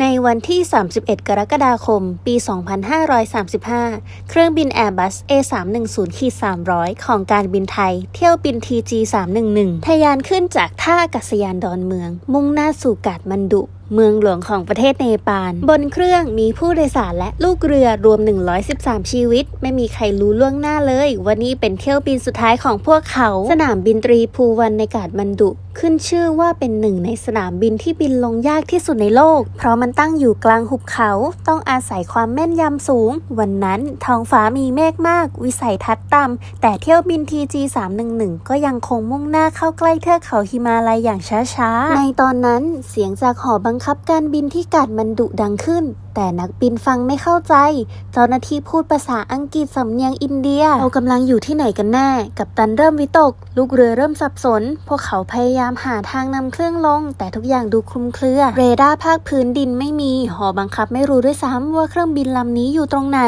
ในวันที่ 31 กรกฎาคม ปี 2535 เครื่องบิน Airbus A310-300 ของการบินไทย เที่ยวบิน TG 311 ทะยานขึ้นจากท่าอากาศยานดอนเมือง มุ่งหน้าสู่กาดมันดุ เมืองหลวงของประเทศเนปาล บนเครื่องมีผู้โดยสารและลูกเรือรวม 113 ชีวิต ไม่มีใครรู้ล่วงหน้าเลยว่านี่เป็นเที่ยวบินสุดท้ายของพวกเขา สนามบินตรีภูวันในกาดมันดุ ขึ้นชื่อว่าเป็นหนึ่งในสนามบินที่บินลงยากที่สุดในโลก เพราะมันตั้งอยู่กลางหุบเขา ต้องอาศัยความแม่นยำสูง วันนั้นท้องฟ้ามีเมฆมาก วิสัยทัศน์ต่ำแต่เที่ยวบิน TG 311ก็ยังคงมุ่งหน้าเข้าใกล้เทือกเขาฮิมาลัยอย่างช้าๆ ในตอนนั้นเสียงจากหอบังคับการบินที่กาดมันดุดังขึ้น แต่นักบินฟังไม่เข้าใจ เจ้าหน้าที่พูดภาษาอังกฤษสำเนียงอินเดีย เรากำลังอยู่ที่ไหนกันแน่ กับตันเริ่มวิตก ลูกเรือเริ่มสับสน พวกเขาพยายามหาทางนำเครื่องลง แต่ทุกอย่างดูคลุมเครือ เรดาร์ภาคพื้นดินไม่มี หอบังคับไม่รู้ด้วยซ้ำว่าเครื่องบินลำนี้อยู่ตรงไหน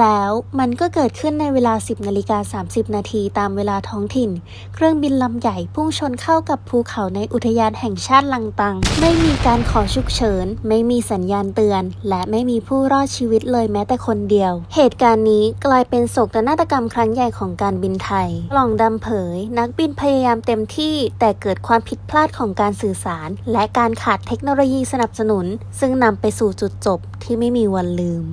แล้วมันก็เกิดขึ้นในเวลา 10นาฬิกา30 นาทีตามเวลาท้องถิ่น เครื่องบินลำใหญ่พุ่งชนเข้ากับภูเขาในอุทยานแห่งชาติลังตัง ไม่มีการขอฉุกเฉิน ไม่มีสัญญาณเตือน และไม่มีผู้รอดชีวิตเลยแม้แต่คนเดียว เหตุการณ์นี้กลายเป็นโศกนาฏกรรมครั้งใหญ่ของการบินไทยกล่องดำเผย นักบินพยายามเต็มที่ แต่เกิดความผิดพลาดของการสื่อสาร และการขาดเทคโนโลยีสนับสนุน ซึ่งนำไปสู่จุดจบที่ไม่มีวันลืม